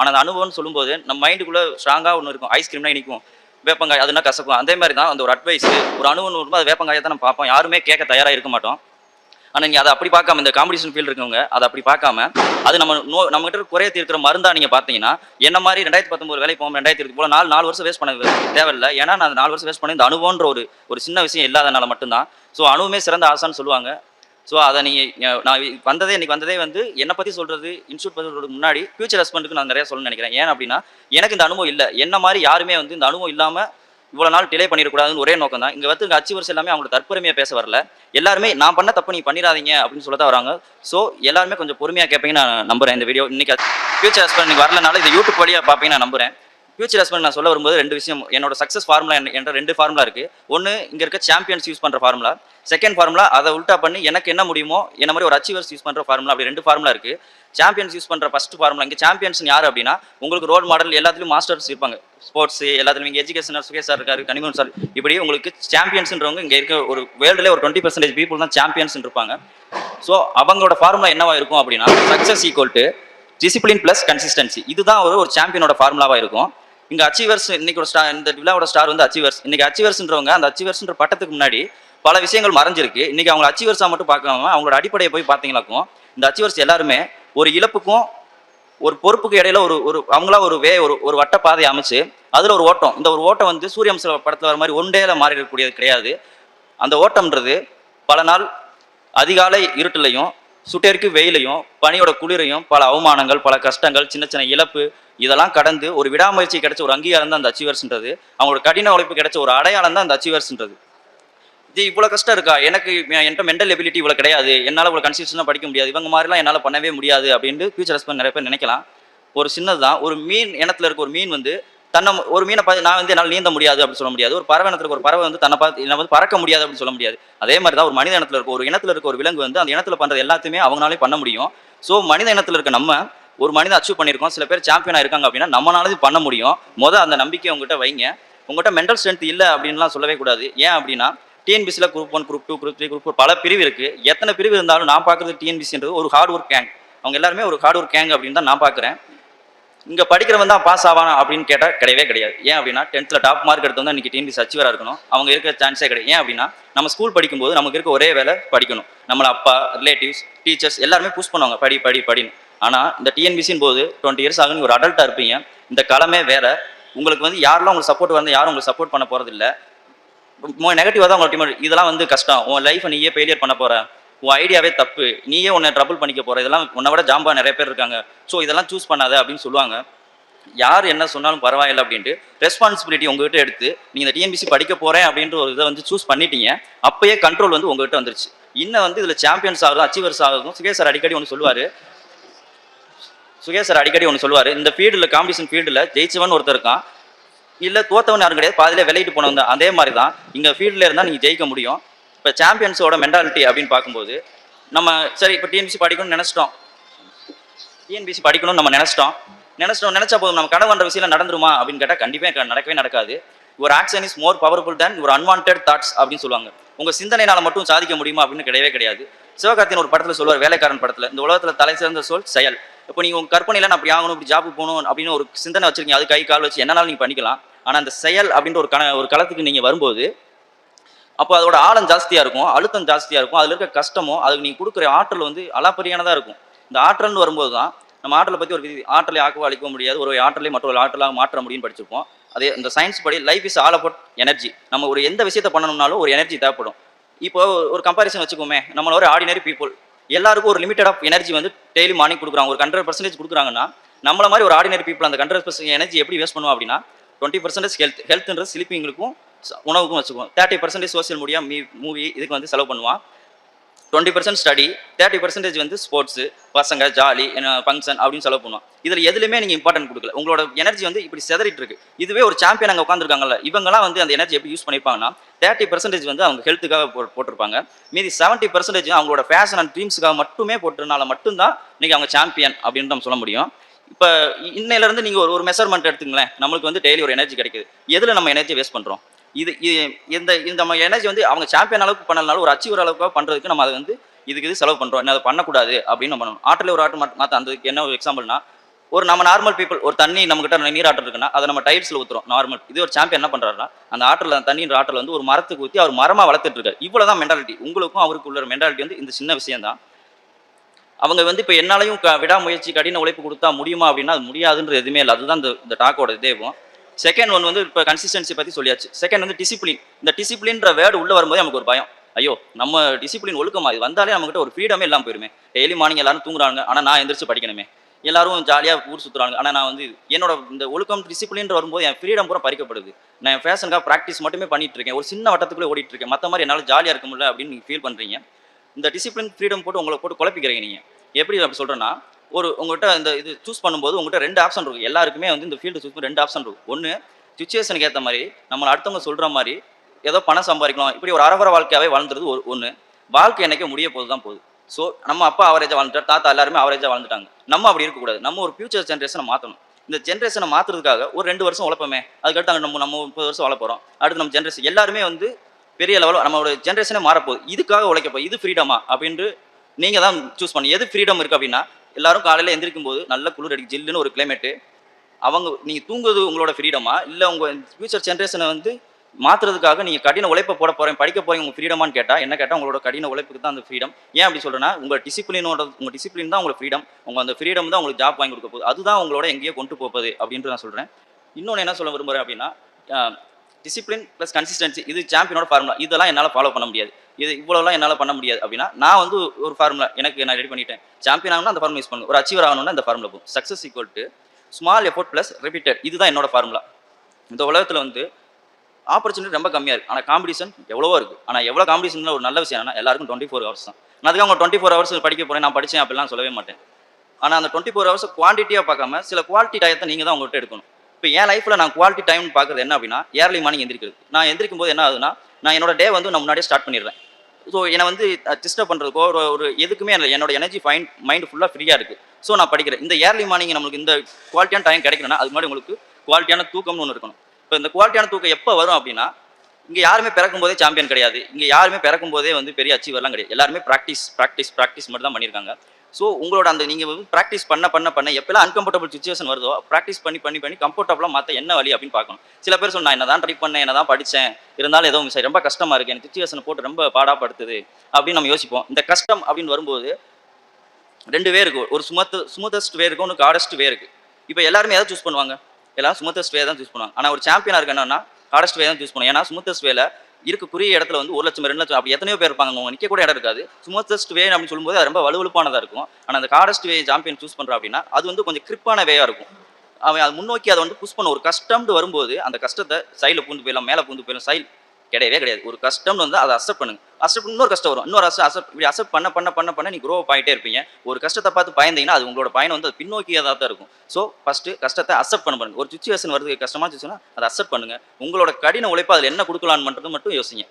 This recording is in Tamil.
ஆனால் அந்த அனுபவம்னு சொல்லும்போது நம்ம மைண்டுக்குள்ளே ஸ்ட்ராங்காக ஒன்று இருக்கும். ஐஸ்கிரீம்னா இனிக்கும். வேப்பங்காய் அதுனா கசக்கும். அதே மாதிரி தான் அந்த ஒரு அட்வைஸ் ஒரு அனுபவம் வரும்போது அது வேப்பங்காயை தான் நம்ம பார்ப்போம். யாருமே கேட்க தயாராக இருக்க மாட்டோம். ஆனால் நீங்கள் அதை அப்படி பார்க்காம இந்த காம்படிஷன் ஃபீல்டு இருக்கவங்க அதை அப்படி பார்க்காம அது நம்ம நோ நம்மகிட்ட குறைய தீர்க்கிற மருந்தா நீங்கள் பார்த்தீங்கன்னா என்ன மாதிரி ரெண்டாயிரத்தி பத்தொம்பது வேலைக்கு போகும் ரெண்டாயிரத்தி இருபது போல நாலு நாலு வருஷம் வேஸ்ட் பண்ண தேவையில்லை. ஏன்னா நான் அந்த நாலு வருஷம் வேஸ்ட் பண்ணி இந்த அனுபவன்ற ஒரு ஒரு சின்ன விஷயம் இல்லாதனால மட்டும்தான். ஸோ அனுபவமே சிறந்த ஆசான்னு சொல்லுவாங்க. ஸோ அதை நீங்கள் நான் வந்ததே இன்றைக்கி வந்ததே வந்து என்னை பற்றி சொல்கிறது இன்ஸ்டியூட் பற்றி சொல்கிறதுக்கு முன்னாடி ஃபியூச்சர் ஹஸ்பண்டுக்கு நான் நிறைய சொல்லணும்னு நினைக்கிறேன். ஏன் அப்படின்னா எனக்கு இந்த அனுபவம் இல்லை. என்ன மாதிரி யாருமே வந்து இந்த அனுபவம் இல்லாமல் இவ்வளோ நாள் டிலே பண்ணிடக்கூடாதுன்னு ஒரே நோக்கம் தான். இங்கே வந்து அச்சீவர்ஸ் எல்லாமே அவங்களோட தற்பெருமையாக பேச வரல. எல்லாருமே நான் பண்ண தப்பு நீ பண்ணிடாதீங்க அப்படின்னு சொல்ல தான் வராங்க. ஸோ எல்லாருமே கொஞ்சம் பொறுமையாக கேட்பீங்கன்னு நான் நம்புகிறேன் இந்த வீடியோ இன்றைக்கி ஃபியூச்சர் ஹஸ்பண்ட் இன்னைக்கு வரலனால இது யூடியூப் வழியாக பார்ப்பீங்கன்னு நான் நம்புகிறேன் ஃபியூச்சர் ஹஸ்பண்ட் நான் சொல்ல வரும்போது ரெண்டு விஷயம். என்னோட சக்ஸஸ் ஃபார்முலா என்ற ரெண்டு ஃபார்முலா இருக்குது ஒன்று இங்கே இருக்க சாம்பியன்ஸ் யூஸ் பண்ணுற ஃபார்முலா செகண்ட் ஃபார்முலா அதை உல்ட்டா பண்ணி எனக்கு என்ன முடியுமோ என்ன மாதிரி ஒரு அச்சீவர்ஸ் யூஸ் பண்ணுற ஃபார்முலா அப்படி ரெண்டு ஃபார்முலா இருக்குது சாம்பியன்ஸ் யூஸ் பண்ணுற ஃபர்ஸ்ட் ஃபார்முலா இங்கே சாம்பியன்ஸ் யார் அப்படின்னா உங்களுக்கு ரோல் மாடல் எல்லாத்துலையும் மாஸ்டர்ஸ் இருப்பாங்க. ஸ்போர்ட்ஸ் எல்லாத்துலையும் இங்கே எஜுகேஷன் சுகேஷ் சார் இருக்காரு கனிமன் சார் இப்படி உங்களுக்கு சாம்பியன்ஸ்ன்றவங்க இங்கே இருக்க ஒரு வேர்ல்டுல ஒரு டுவெண்ட்டி பர்சன்டேஜ் பீப்புள் தான் சாம்பியன்ஸ் இருப்பாங்க. ஸோ அவங்களோட ஃபார்முலா என்னவா இருக்கும் அப்படின்னா success equal to discipline plus consistency இதுதான் ஒரு ஒரு சாம்பியனோட ஃபார்முலாவாக இருக்கும். இங்கே அச்சீவர்ஸ் இன்னைக்கு ஒரு ஸ்டார் இந்த விழாவோட ஸ்டார் வந்து அச்சீவர்ஸ் இன்னைக்கு அச்சீவர்ஸ்ன்றவங்க அந்த அச்சீவர்ஸ்ன்ற பட்டத்துக்கு முன்னாடி பல விஷயங்கள் மறைஞ்சிருக்கு. இன்னைக்கு அவங்க அச்சீவர்ஸாக மட்டும் பார்க்காம அவங்களோட அடிப்படையை போய் பார்த்தீங்களாக்கும் இந்த அச்சீவர்ஸ் எல்லாருமே ஒரு இழப்புக்கும் ஒரு பொறுப்புக்கு இடையில ஒரு ஒரு அவங்களா ஒரு வே ஒரு ஒரு வட்ட பாதையை அமைச்சு அதில் ஒரு ஓட்டம். இந்த ஒரு ஓட்டம் வந்து சூரியம்ச படத்தில் வர மாதிரி ஒன் டேல மாறி இருக்கக்கூடியது கிடையாது. அந்த ஓட்டம்ன்றது பல நாள் அதிகாலை இருட்டிலையும் சுட்டெருக்கு வெயிலையும் பனியோட குளிரையும் பல அவமானங்கள் பல கஷ்டங்கள் சின்ன சின்ன இழப்பு இதெல்லாம் கடந்து ஒரு விடாமுயற்சி கிடைச்ச ஒரு அங்கீகாரம் தான் அந்த அச்சீவர்ஸ்ன்றது. அவங்களோட கடின உழைப்பு கிடைச்ச ஒரு அடையாளம் தான் அந்த அச்சீவர்ஸ்ன்றது. இது இவ்வளோ கஷ்டம் இருக்கா? எனக்கு என்கிட்ட மென்டல் எபிலிட்டி இவ்வளோ கிடையாது. என்னால் இவ்வளோ கன்சிஸ்டன்டாக படிக்க முடியாது. இவங்க மாதிரிலாம் என்னால் பண்ணவே முடியாது அப்படின்ட்டு ஃபியூச்சர் ஹஸ்பண்ட் நிறைய பேர் நினைக்கலாம். ஒரு சின்னது தான் ஒரு மீன் இனத்தில் இருக்க ஒரு மீன் வந்து தன்னை ஒரு மீனை பார்த்து நான் வந்து என்னால் நீந்த முடியாது அப்படின்னு சொல்ல முடியாது. ஒரு பறவை இனத்துல ஒரு பறவை வந்து தன்னை பார்த்து என்ன வந்து பறக்க முடியாது அப்படின்னு சொல்ல முடியாது. அதே மாதிரி தான் ஒரு மனித இனத்துல இருக்க ஒரு இனத்துல இருக்க ஒரு விலங்கு வந்து அந்த இனத்துல பண்றது எல்லாத்தையுமே அவங்களாலே பண்ண முடியும். ஸோ மனித இனத்துல இருக்க நம்ம ஒரு மனிதன் அச்சீவ் பண்ணியிருக்கோம். சில பேர் சாம்பியனாக இருக்காங்க அப்படின்னா நம்மளால இது பண்ண முடியும். மொதல் அந்த நம்பிக்கை உங்ககிட்ட வைங்க. உங்கள்கிட்ட மென்டல் ஸ்ட்ரென்த் இல்லை அப்படின்லாம் சொல்லவே கூடாது. ஏன் அப்படின்னா டிஎன்பிசியில் group one group two group three group four பல பிரிவு இருக்குது எத்தனை பிரிவு இருந்தாலும் நான் பார்க்குறது டிஎன்பிசின்றது ஒரு ஹார்ட் ஒர்க் கேங் அவங்க எல்லாருமே ஒரு ஹார்ட் ஒர்க் கேங் அப்படின்னு தான் நான் பார்க்குறேன். இங்கே படிக்கிறவன் தான் பாஸ் ஆவானா அப்படின்னு கேட்டால் கிடையவே கிடையாது. ஏன் அப்படின்னா டென்த்தில் டாப் மார்க் எடுத்தவங்க இன்னைக்கு டிஎன்பிசி அச்சீவராக இருக்கணும். அவங்க இருக்கிற சான்ஸே கிடையாது. ஏன் அப்படின்னா நம்ம ஸ்கூல் படிக்கும்போது நமக்கு இருக்க ஒரே வேலை படிக்கணும். நம்மள அப்பா ரிலேட்டிவ்ஸ் டீச்சர்ஸ் எல்லாருமே புஷ் பண்ணுவாங்க படி படி படின்னு. ஆனால் இந்த டிஎன்பிசின் போது டுவெண்ட்டி இயர்ஸ் ஆகும் ஒரு அடல்ட்டாக இருப்பீங்க. இந்த களமே வேற. உங்களுக்கு வந்து யாரெல்லாம் உங்களுக்கு சப்போர்ட் வந்து யாரும் உங்களுக்கு சப்போர்ட் பண்ண போகிறது இல்லை நெகட்டிவாக தான் உங்களோட டீம் இதெல்லாம் வந்து கஷ்டம். உன் லைஃப்பை நீயே ஃபெயிலியர் பண்ண போகிறேன் உன் ஐடியாவே தப்பு. நீயே உன்னை ட்ரபிள் பண்ணிக்க போகிற இதெல்லாம் உன்னை விட ஜாம்பா நிறைய பேர் இருக்காங்க. ஸோ இதெல்லாம் சூஸ் பண்ணாத அப்படின்னு சொல்லுவாங்க. யார் என்ன சொன்னாலும் பரவாயில்லை அப்படின்ட்டு ரெஸ்பான்சிபிலிட்டி உங்ககிட்ட எடுத்து நீங்கள் இந்த டிஎம்பிசி படிக்க போகிறேன் அப்படின்ற ஒரு இதை வந்து சூஸ் பண்ணிட்டீங்க. அப்பயே கண்ட்ரோல் வந்து உங்ககிட்ட வந்துருச்சு. இன்னும் வந்து இதில் சாம்பியன்ஸ் ஆகுதும் அச்சீவர்ஸ் ஆகுதும் சுகேஷ் சார் அடிக்கடி ஒன்று சொல்லுவார். சுகேஷ் சார் அடிக்கடி ஒன்று சொல்லுவார். இந்த ஃபீல்டில் காம்படிஷன் ஃபீல்டில் ஜெயிச்சவன் ஒருத்தர் இருக்கான். இல்லை தோத்தவன் யாரும் கிடையாது. பாதியிலே விளையிட்டு போனவன் தான். அதே மாதிரி தான் இங்கே ஃபீல்டில் இருந்தால் நீங்கள் ஜெயிக்க முடியும். இப்போ சாம்பியன்ஸோட மென்டாலிட்டி அப்படின்னு பார்க்கும்போது நம்ம சரி இப்போ டிஎன்பிசி படிக்கணும்னு நினச்சிட்டோம். டிஎன்பிசி படிக்கணும்னு நம்ம நினச்சிட்டோம். நினச்சிட்டோம் நினச்சா போதும் நம்ம கனவுன்ற விஷயம் நடந்துருமா அப்படின்னு கேட்டால் கண்டிப்பாக நடக்கவே நடக்காது. ஒரு action is more powerful than ஒரு அன்வான்ட் தாட்ஸ் அப்படின்னு சொல்லுவாங்க. உங்கள் சிந்தனையினால் மட்டும் சாதிக்க முடியுமா அப்படின்னு கிடையவே கிடையாது. சிவகார்த்தியின் ஒரு படத்தில் சொல்லுவார் வேலைக்காரன் படத்தில் இந்த உலகத்தில் தலை சிறந்த சொல் செயல். இப்போ நீங்கள் உங்கள் கற்பனையில் நான் அப்படி ஆகணும் இப்படி ஜாபுக்கு போகணும் அப்படின்னு ஒரு சிந்தனை வச்சிருக்கீங்க அது கை கால் வச்சு என்னனாலும் நீங்கள் பண்ணிக்கலாம். ஆனால் அந்த செயல் அப்படின்ற ஒரு கண ஒரு களத்துக்கு நீங்கள் வரும்போது அப்போ அதோட ஆழம் ஜாஸ்தியாக இருக்கும் அழுத்தம் ஜாஸ்தியாக இருக்கும். அதில் இருக்க கஷ்டமும் அதுக்கு நீங்கள் கொடுக்குற ஆற்றல் வந்து அலாப்பரியானதாக இருக்கும். இந்த ஆற்றல்னு வரும்போது தான் நம்ம ஆற்றலை பற்றி ஒரு ஆற்றலை ஆக்கவோ அழிக்க முடியாது. ஒரு ஆற்றலை மற்றொரு ஆற்றலாக மாற்ற முடியும்னு படிச்சிருப்போம். அதே இந்த சயின்ஸ் படி life is all about energy நம்ம ஒரு எந்த விஷயத்தை பண்ணணும்னாலும் ஒரு எனர்ஜி தேவைப்படும். இப்போ ஒரு கம்பாரிசன் வச்சுக்கோமே நம்மள ஒரு ஆர்டினரி பீப்புள் எல்லாருக்கும் ஒரு லிமிட்டட் ஆஃப் எனர்ஜி வந்து டெய்லி மார்னிங் கொடுக்குறாங்க. ஒரு ஹண்ட்ரட் பர்சன்டேஜ் கொடுக்குறாங்கன்னா நம்மள மாதிரி ஒரு ஆர்டினரி பீப்புள் அந்த ஹண்ட்ரட் பர்சன்ட் எனர்ஜி எப்படி வேஸ்ட் பண்ணுவோம் அப்படின்னா டுவெண்ட்டி பர்சன்டேஜ் ஹெல்த் ஹெல்த்ன்றது ஸ்லீப்பிங்களுக்கும் உணவுக்கும் வச்சுக்குவோம். Thirty percentage social media me movie இதுக்கு வந்து செலவு பண்ணுவான். Twenty percent study thirty percentage வந்து ஸ்போர்ட்ஸு பசங்க ஜாலி ஃபங்க்ஷன் அப்படின்னு செலவு பண்ணுவோம் இதில் எதுலையுமே நீங்கள் இம்பார்ட்டன்ட் கொடுக்கல. உங்களோட எனர்ஜி வந்து இப்படி செதறிட்டு இருக்கு. இதுவே ஒரு சாம்பியன் அங்கே உட்காந்துருக்காங்கல்ல இவங்கலாம் வந்து அந்த எனர்ஜி எப்படி யூஸ் பண்ணியிருப்பாங்கன்னா தேர்ட்டி பர்சன்டேஜ் வந்து அவங்க ஹெல்த்துக்காக போ போட்டிருப்பாங்க. மீதி செவன்ட்டி பர்சன்டேஜ் அவங்களோட ஃபேஷன் அண்ட் ட்ரீம்ஸுக்காக மட்டுமே போட்டதுனால மட்டும்தான் நீங்கள் அவங்க சாம்பியன் அப்படின்னு நம்ம சொல்ல முடியும். இப்போ இன்னையிலேருந்து நீங்கள் ஒரு ஒரு மெஷர்மெண்ட் எடுத்துங்களேன் நம்மளுக்கு வந்து டெய்லி ஒரு எனர்ஜி கிடைக்குது. எதில் நம்ம எனர்ஜி வேஸ்ட் பண்ணுறோம் இது இந்த இந்த நம்ம எனர்ஜி வந்து அவங்க சாம்பியன் அளவுக்கு பண்ணலனாலும் ஒரு அச்சீவர் அளவுக்காக பண்ணுறதுக்கு நம்ம அதை வந்து இதுக்கு இது செலவு பண்ணுறோம் என்ன அதை பண்ணக்கூடாது அப்படின்னு நம்ம பண்ணணும். ஆட்டில் ஒரு ஆட்டு மாற்ற அந்ததுக்கு என்ன ஒரு எக்ஸாம்பிள்னா ஒரு நம்ம நார்மல் பீப்புள் ஒரு தண்ணி நம்மகிட்ட நீராட்டம் இருக்குன்னா அதை நம்ம டைல்ஸில் ஊற்றுறோம் நார்மல் இது ஒரு சாம்பியன் என்ன பண்ணுறாருன்னா அந்த ஆற்றில் அந்த தண்ணின்ற ஆட்டில் வந்து ஒரு மரத்துக்கு ஊற்றி அவர் மரமாக வளர்த்துட்டு இருக்காரு. இவ்வளோ தான் மென்டாலிட்டி உங்களுக்கும் அவருக்கு உள்ள மென்டாலிட்டி வந்து இந்த சின்ன விஷயம் தான் அவங்க வந்து இப்போ என்னாலையும் க விடாமுயற்சி கடின உழைப்பு கொடுத்தா முடியுமா அப்படின்னா அது முடியாதுன்றது எதுவுமே இல்லை. அதுதான் இந்த டாக்கோட இதேவும் செகண்ட் ஒன் வந்து இப்போ கன்சிஸ்டன்சி பற்றி சொல்லியாச்சு. செகண்ட் வந்து டிசிப்ளின் இந்த டிசிப்ளின்ற வேர்டு உள்ளே வரும்போது நமக்கு ஒரு பயம். ஐயோ நம்ம டிசிப்ளின் ஒழுக்கமா? இது வந்தாலே நம்மகிட்ட ஒரு ஃப்ரீடமே இல்லாமல் போயிருமே. டெய்லி மார்னிங் எல்லாரும் தூங்குறாங்க. ஆனால் நான் எந்திரிச்சு படிக்கணுமே. எல்லாரும் ஜாலியாக ஊர் சுற்றுறாங்க ஆனால் நான் வந்து என்னோட இந்த ஒழுக்கம் டிசிப்ளின் வரும்போது என் ஃப்ரீடம் பூரா பறிக்கப்படுது. நான் என் ஃபேஷனுக்காக ப்ராக்டிஸ் மட்டுமே பண்ணிட்டு இருக்கேன் ஒரு சின்ன வட்டத்துக்குள்ளே ஓடிட்டு இருக்கேன் மற்ற மாதிரி என்னால் ஜாலியாக இருக்க முடியல அப்படின்னு நீங்கள் ஃபீல் பண்ணுறீங்க இந்த டிசிப்ளின் ஃப்ரீடம் போட்டு உங்களை போட்டு குழப்பிக்கிறீங்க நீங்கள் எப்படி அப்படி சொல்கிறேன்னா ஒரு உங்கள்கிட்ட இந்த இது சூஸ் பண்ணும்போது உங்கள்கிட்ட ரெண்டு ஆப்ஷன் இருக்கும் எல்லாருக்குமே வந்து இந்த ஃபீல்டு சூஸ் பண்ணி ரெண்டு ஆப்ஷன் இருக்கும் ஒன்று சுச்சுவேஷனுக்கு ஏற்ற மாதிரி நம்மளை அடுத்தவங்க சொல்கிற மாதிரி ஏதோ பணம் சம்பாதிக்கலாம். இப்படி ஒரு அரவர வாழ்க்கையாகவே வாழ்ந்துறது ஒரு ஒன்று வாழ்க்கை என்னைக்கு முடிய போது தான் போகுது. ஸோ நம்ம அப்பா அவரேஜாக வாழ்ந்துட்டார் தாத்தா எல்லாருமே அவரேஜாக வாழ்ந்துட்டாங்க. நம்ம அப்படி இருக்கக்கூடாது. நம்ம ஒரு ஃபியூச்சர் ஜென்ரேஷனை மாற்றணும் இந்த ஜென்ரேஷனை மாற்றுறதுக்காக ஒரு ரெண்டு வருஷம் உழைப்போமே. அதுக்கடுத்து அங்கே நம்ம நம்ம முப்பது வருஷம் வாழ போகிறோம் அடுத்து நம்ம ஜென்ரேஷன் எல்லாருமே வந்து பெரிய லெவலில் நம்மளோட ஜென்ரேஷனே மாறப்போகுது. இதுக்காக உழைக்கப்போ இது ஃப்ரீடமா அப்படின்ட்டு நீங்கள் தான் சூஸ் பண்ணி எது ஃப்ரீடம் இருக்குது அப்படின்னா எல்லாரும் காலையில் எந்திரிக்கும் போது நல்ல குளிர் அடிக்கு ஜில்லுன்னு ஒரு கிளைமேட்டு அவங்க நீங்கள் தூங்குறது உங்களோட ஃப்ரீடமா இல்லை உங்கள் ஃபியூச்சர் ஜென்ரேஷனை வந்து மாற்றுறதுக்காக நீங்கள் கடின உழைப்பை போட போகிறேன் படிக்க போகிறீங்க உங்கள் ஃப்ரீடமான்னு கேட்டால் என்ன கேட்டால் உங்களோட கடின உழைப்புக்கு தான் அந்த ஃப்ரீடம் ஏன் அப்படி சொல்கிறேன்னா உங்கள் டிசிப்ளினோட உங்கள் டிசிப்ளின் தான் உங்களுக்கு ஃப்ரீடம் உங்கள் அந்த ஃப்ரீடம் தான் உங்களுக்கு ஜாப் வாங்கி கொடுக்க போகுது. அதுதான் உங்களோட எங்கேயோ கொண்டு போகுது அப்படின்ட்டு நான் சொல்கிறேன் இன்னொன்று என்ன சொல்ல விரும்புகிறேன் அப்படின்னா டிசிப்ளின் ப்ளஸ் கன்சிஸ்டன்சி இது சாம்பியனோட ஃபார்முலா இதெல்லாம் என்னால் ஃபாலோ பண்ண முடியாது. இது இவ்வளோலாம் என்னால் பண்ண முடியாது அப்படின்னா நான் வந்து ஒரு ஃபார்முலா எனக்கு நான் ரெடி பண்ணிட்டேன். சாம்பியன் ஆகணும்னா அந்த ஃபார்முலா யூஸ் பண்ணணும். ஒரு அச்சீவர் ஆகணும்னா இந்த ஃபார்முலா போகும். Success equal to small effort plus repeated இதுதான் என்னோட ஃபார்முலா இந்த உலகத்தில் வந்து ஆப்பர்ச்சுனிட்டி ரொம்ப கம்மியாக இருக்குது ஆனால் காம்படிஷன் எவ்வளவோ இருக்குது ஆனால் எவ்வளோ காம்படிஷன் ஒரு நல்ல விஷயம் எல்லாருக்கும் டுவெண்ட்டி ஃபோர் ஹவர்ஸ் தான். நான் அதுக்கு அவங்க டுவெண்ட்டி ஃபோர் ஹவர்ஸ் படிக்க போகிறேன் நான் படித்தேன் அப்படிலாம் சொல்லவே மாட்டேன். ஆனால் அந்த டுவெண்ட்டி ஃபோர் ஹவர்ஸ் குவான்டிட்டியாக பார்க்காம சில குவாலிட்டி டயத்தை நீங்கள் தான் உங்கள்கிட்ட எடுக்கணும். இப்போ என் லைஃப்பில் நான் குவாலிட்டி டைம் பார்க்குறது என்ன அப்படின்னா ஏர்லி மார்னிங் எந்திரிக்கிறது. நான் எந்திரிக்கும் போது என்ன ஆகுதுன்னா நான் என்னோட டே வந்து நான் முன்னாடியே ஸ்டார்ட் பண்ணிடுறேன் ஸோ என்னை வந்து டிஸ்டர்ப் பண்ணுறதுக்கோ ஒரு ஒரு எதுக்குமே என்னோட எனர்ஜி ஃபைன் மைண்ட் ஃபுல்லாக ஃப்ரீயாக இருக்குது ஸோ நான் படிக்கிறேன். இந்த ஏர்லி மார்னிங் நம்மளுக்கு இந்த குவாலிட்டியான டைம் கிடைக்கணும்னா அது மாதிரி உங்களுக்கு குவாலிட்டியான தூக்கம்னு ஒன்று இருக்கணும். இப்போ இந்த குவாலிட்டியான தூக்கம் எப்போ வரும் அப்படின்னா இங்கே யாருமே பிறக்கும் போதே சாம்பியன் கிடையாது. இங்கே யாருமே பிறக்கும் போதே வந்து பெரிய அச்சீவர்லாம் கிடையாது. எல்லாருமே ப்ராக்டிஸ் ப்ராக்டிஸ் ப்ராக்டிஸ் மட்டும் தான் பண்ணியிருக்காங்க. ஸோ உங்களோட அந்த நீங்கள் வந்து ப்ராக்டிஸ் பண்ண பண்ண பண்ண எப்பெல்லாம் அன்கம்ஃபர்டபுள் சுச்சுவேஷன் வருதோ ப்ராக்டிஸ் பண்ணி பண்ணி பண்ணி கம்ஃபர்டபுளாக மாற்ற என்ன வழி அப்படின்னு பார்க்கணும். சில பேர் சொன்னா என்ன தான் ட்ரை பண்ணேன் என்ன தான் படித்தேன் இருந்தாலும் எதுவும் சரி ரொம்ப கஷ்டமாக இருக்குது எனக்கு சுச்சுவேஷன் போட்டு ரொம்ப பாடாப்படுத்துது அப்படின்னு நம்ம யோசிப்போம். இந்த கஷ்டம் அப்படின்னு வரும்போது ரெண்டு வே இருக்கு. ஒரு சுமத்து ஸ்மூத்தஸ்ட் வே இருக்கும் ஒன்று காடஸ்ட் வே இருக்கு. இப்போ எல்லாருமே எதை சூஸ் பண்ணுவாங்க? எல்லாரும் சுமத்தஸ்ட் வே தான் சூஸ் பண்ணுவாங்க. ஆனால் ஒரு சாம்பியனாக இருக்கு என்னன்னா காடஸ்ட் வே தான் சூஸ் பண்ணுவோம் ஏன்னா சுமத்தஸ்ட் வேல இருக்கக்கூடிய இடத்துல வந்து ஒரு லட்சம் ரெண்டு லட்சம் அப்படி எத்தனையோ பேர் இருப்பாங்க. அவங்க நிற்க கூட இடம் இருக்காது. ஸ்மூத்தஸ்ட் வே அப்படின்னு சொல்லும்போது அது ரொம்ப வலுவலுப்பானதாக இருக்கும். ஆனால் அந்த காரஸ்ட் வே சாம்பியன் சூஸ் பண்ணுறோம் அப்படின்னா அது வந்து கொஞ்சம் கிரிப்பான வேயாக இருக்கும். அவன் அது முன்னோக்கி அதை வந்து புஷ் பண்ண ஒரு கஷ்டம்னு வரும்போது அந்த கஷ்டத்தை சைடில் பூந்து போயிடலாம் மேலே பூந்து போயிடலாம் சைல் கிடையவே கிடையாது. ஒரு கஷ்டம்னு வந்து அதை அக்செப்ட் பண்ணுங்க. அக்செப்ட் இன்னொரு கஷ்டம் வரும். இன்னொரு அசப் அசப்ட் இப்படி அசெப்ட் பண்ண பண்ண பண்ண பண்ண நீ க்ரோ ஆகிட்டே இருப்பீங்க. ஒரு கஷ்டத்தை பார்த்து பயந்தீங்கன்னா அது உங்களோட பயணம் வந்து அது பின்னோக்கியதாக தான் இருக்கும். ஸோ ஃபஸ்ட்டு கஷ்டத்தை அக்செப்ட் பண்ண பண்ணுங்க ஒரு சுச்சுவேஷன் வருது கஷ்டமாக சுச்சுன்னா அதை அக்செப்ட் பண்ணுங்க. உங்களோட கடின உழைப்பு அதில் என்ன கொடுக்கலான்னு மட்டும் மட்டும் யோசிங்க.